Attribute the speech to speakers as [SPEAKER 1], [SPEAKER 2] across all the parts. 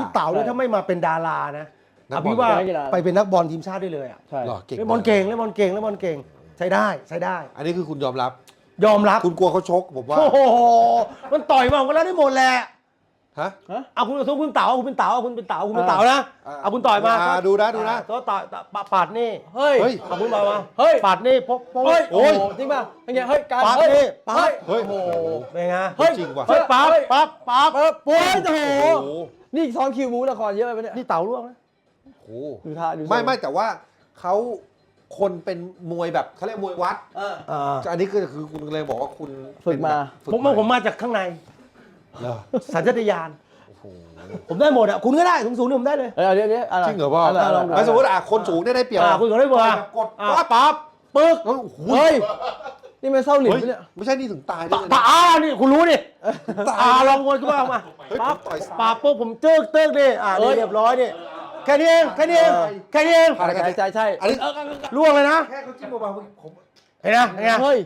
[SPEAKER 1] พี่เต๋าเนี่ยถ้าไม่มาเป็นดารานะ
[SPEAKER 2] นัก
[SPEAKER 1] อะ
[SPEAKER 2] บอล
[SPEAKER 1] พี่ว่า
[SPEAKER 3] นักกีฬา
[SPEAKER 1] ไปเป็นนักบอลทีมชาติได้เลยอะ
[SPEAKER 3] ใช่
[SPEAKER 2] หรอเก่ง
[SPEAKER 1] เล่นบอลเก่งเล่นบอลเก่งเล่นบอลเก่งใช้ได้ใช้ได้
[SPEAKER 2] อันนี้คือคุณยอมรับ
[SPEAKER 1] ยอมรับ
[SPEAKER 2] คุณกลัวเขาชกผมว่า
[SPEAKER 1] โอ้โหมันต่อยมาผมก็แล้วได้หมดแหละ
[SPEAKER 2] ฮะ
[SPEAKER 1] เอาคุณเอาคุณเต๋าเอาคุณเป็นเต๋าเอาคุณเป็นเต๋าเอาคุณเป็นเต๋านะ
[SPEAKER 2] อ่า
[SPEAKER 1] เอาคุณต่อยมา
[SPEAKER 2] อ่าดูนะดูนะ
[SPEAKER 1] อ่าตัวต่อยปาปาดนี่
[SPEAKER 3] เฮ้ย
[SPEAKER 2] เฮ้ย
[SPEAKER 1] เอาคุณต่อยมา
[SPEAKER 3] เฮ้ย
[SPEAKER 1] ปาดนี่พกพก
[SPEAKER 3] เฮ้ย
[SPEAKER 2] โอ้
[SPEAKER 3] โอ้
[SPEAKER 2] ย
[SPEAKER 3] โหจริงป่ะเป็นไงเฮ้ยการ
[SPEAKER 1] ปั๊บ
[SPEAKER 3] เฮ้ย
[SPEAKER 1] นี่ปั๊บ
[SPEAKER 2] เฮ้ย
[SPEAKER 3] โอ้โห
[SPEAKER 1] เป็นไง
[SPEAKER 3] เฮ้ย
[SPEAKER 2] จริงว่ะ
[SPEAKER 1] เฮ้ยปั๊บ
[SPEAKER 3] เฮ้ย
[SPEAKER 1] ปั๊บปั๊บ
[SPEAKER 3] เออโอ้ยโอ้โห
[SPEAKER 2] โอ้โห
[SPEAKER 3] นี่ซ้อมคิวบูละครเยอะไปเนี่ย
[SPEAKER 1] นี่เต๋าล่วงนะ
[SPEAKER 2] โอ้โห
[SPEAKER 3] ดูท่าดูทรง
[SPEAKER 2] ไม่ไม่แต่ว่าเขาคนเป็นมวยแบบเขาเรียกมวยวัด
[SPEAKER 3] เออ
[SPEAKER 1] อ่า
[SPEAKER 2] อันนี้คือคือคุณเลยบอกว่าคุณ
[SPEAKER 3] ฝึกมา
[SPEAKER 2] เป็นแบบ
[SPEAKER 1] ผมว่าผมมาจากข้างใน
[SPEAKER 2] เหรอ
[SPEAKER 1] สัญชาตญาณ
[SPEAKER 2] โอ้โห
[SPEAKER 1] ผมได้หมดอะคุณก็ได้สูงสูงๆนี่ผมได้เลย
[SPEAKER 3] เออเดี๋ยวเดี๋ยวะไจ
[SPEAKER 2] ริงเหรอพ่อะ
[SPEAKER 3] ไะไไม่
[SPEAKER 2] สมมติอะคนสูงได้ได้เปรียบ
[SPEAKER 1] อ่าคุณก็ได้เบอร์
[SPEAKER 2] กด
[SPEAKER 1] อ่า
[SPEAKER 2] ปั๊บ
[SPEAKER 1] ปั๊บปึ๊ก
[SPEAKER 2] โอ้โห
[SPEAKER 3] เฮ้ยนี่มันเศร้าหลิน
[SPEAKER 2] เฮ้ย
[SPEAKER 3] ปะเนี่ย
[SPEAKER 2] ไม่ใช่นี่ถึงตายได้
[SPEAKER 1] ปะ
[SPEAKER 2] เลย
[SPEAKER 1] ปะ
[SPEAKER 2] นะ
[SPEAKER 1] อ่านี่คุณรู้นี่
[SPEAKER 2] ตาย
[SPEAKER 1] อ่าลองวนขึ้นมามา
[SPEAKER 2] เฮ้ย
[SPEAKER 1] ปั๊บ
[SPEAKER 2] ผมต่อยซ้าย
[SPEAKER 1] ปั๊บปุ๊บผมเจิกเติกดิอ่า
[SPEAKER 3] เอ้
[SPEAKER 1] นี่
[SPEAKER 3] ย
[SPEAKER 1] เรียบร้อยนี่แค่นี้เองแค่นี้เอง
[SPEAKER 2] เออ
[SPEAKER 1] แค่นี้เอง
[SPEAKER 2] อะไรกัน
[SPEAKER 3] ใช่ใช่ใช่
[SPEAKER 2] อันนี้
[SPEAKER 1] ล่วงเลยนะ
[SPEAKER 2] แค่เขาจิ้มเบาๆผม
[SPEAKER 1] เห็นนะเห็นไง
[SPEAKER 3] เฮ้ย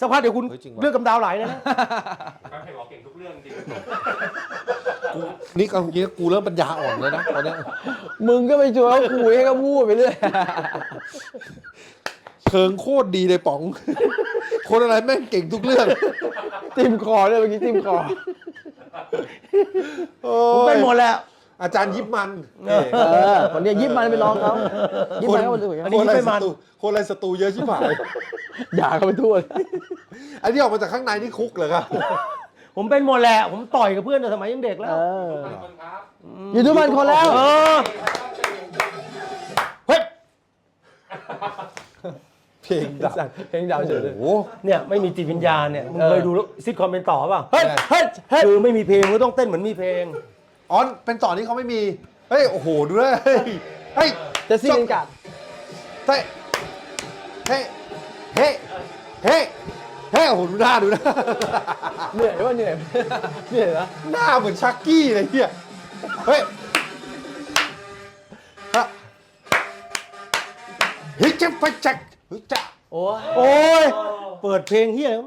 [SPEAKER 1] สักพักเดี๋ยวคุณ
[SPEAKER 2] เฮ้ยจริงว่ะ
[SPEAKER 1] เลือกกำดาวไหลเลยนะ
[SPEAKER 4] แข่ งบอกเก่งทุกเรื่องจริง
[SPEAKER 2] กูนี่เอาจริงๆกูเริ่มปัญญาอ่อนแล้วนะตอนเนี้ย
[SPEAKER 3] มึงก็ไปชวนเขาคุยให้เขาพูดไปเรื่อย
[SPEAKER 2] เชิงโคตรดีเลยป๋อง คนอะไรแม่งเก่งทุกเรื่อง
[SPEAKER 3] จิ้มคอเลยเมื่อกี้จิ้มคอ
[SPEAKER 2] โอ้
[SPEAKER 1] ผมเป็น
[SPEAKER 2] ย
[SPEAKER 1] หมดแล้ว
[SPEAKER 2] อาจารย์ยิบมัน
[SPEAKER 1] เออ
[SPEAKER 3] เออคนเนี้ยยิบมันไปลองเขายิบมันเขาไปดู
[SPEAKER 1] อันนี้
[SPEAKER 2] คนอะไร
[SPEAKER 1] ไม่
[SPEAKER 2] ส
[SPEAKER 1] มัน
[SPEAKER 2] ตูคนอะไรสตูเยอะชิบหาย
[SPEAKER 3] อย่าเขาไปทั่ว
[SPEAKER 2] อันนี้ออกมาจากข้างในนี่คุกเหรอครับ
[SPEAKER 1] ผมเป็นหมดแหละ ผมต่อยกับเพื่อนแต่สมัยยังเด็กแล้
[SPEAKER 3] เอ
[SPEAKER 1] ว
[SPEAKER 3] อ
[SPEAKER 4] คนครับ
[SPEAKER 3] อยู่ทุกมันคนแล้ว
[SPEAKER 1] เออเฮ้ย
[SPEAKER 2] เพลงดัง
[SPEAKER 3] เพลงดาวเฉยเลย
[SPEAKER 2] โอ้โห
[SPEAKER 1] เนี่ยไม่มีจิตวิญญาณเนี่ยมึง
[SPEAKER 3] เออ
[SPEAKER 1] เคยดูซิทคอมเป็นต่อเปล่า
[SPEAKER 3] เฮ้ยเฮ้ยเฮ้ย
[SPEAKER 1] คือไม่มีเพลงก็ต้องเต้นเหมือนมีเพลง
[SPEAKER 2] อ๋อ เป็นต่อนี้เขาไม่มี เฮ้ย โอ้โห ดูด้วยเฮ้ยเฮ้ย
[SPEAKER 3] เจสซี่ลินการ์ด
[SPEAKER 2] เฮ้ยเฮ้ยเฮ้ย เฮ้ยเฮ้ยโอ้โหดูหน้าดูหน้า
[SPEAKER 3] เหนื่อยว่าเหนื่อยเหนื่อยนะ
[SPEAKER 2] หน้าเหมือนชักกี้เลยเฮียเฮ้ยฮะเฮ้ยเจ็บไปจักเฮ้ยจ้า
[SPEAKER 3] โอ้ย
[SPEAKER 1] โอ้ยเปิดเพลงเฮียแล้ว